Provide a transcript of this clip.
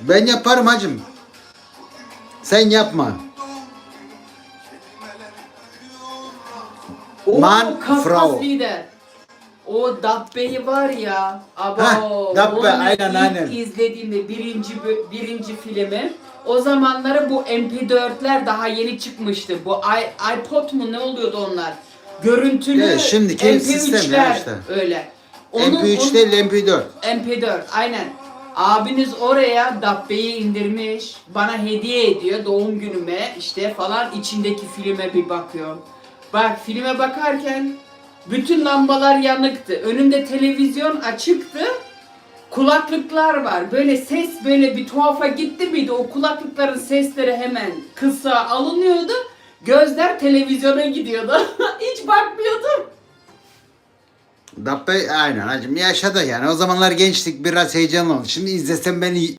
Ben yaparım hacım. Sen yapma. O Man, Kafkas Frau. lider. O Dabbe'yi var ya. Abo, Heh, Dabbe, onu aynen, ilk aynen. izlediğimde birinci bö- birinci filmi. O zamanları bu MP4'ler daha yeni çıkmıştı. Bu i- iPod mu ne oluyordu onlar? Görüntülü Evet, şimdiki sistem ya işte. öyle. MP3 onu- değil MP4. MP4 aynen. Abiniz oraya Dabbe'yi indirmiş. Bana hediye ediyor doğum günüme işte falan içindeki filme bir bakıyorum. Bak filme bakarken bütün lambalar yanıktı. Önümde televizyon açıktı. Kulaklıklar var. Böyle ses böyle bir tuhafa gitti miydi? O kulaklıkların sesleri hemen kısa alınıyordu. Gözler televizyona gidiyordu. Hiç bakmıyordum. Dabbe aynen hacım yaşadı yani. O zamanlar gençlik biraz heyecanlı oldu. Şimdi izlesem beni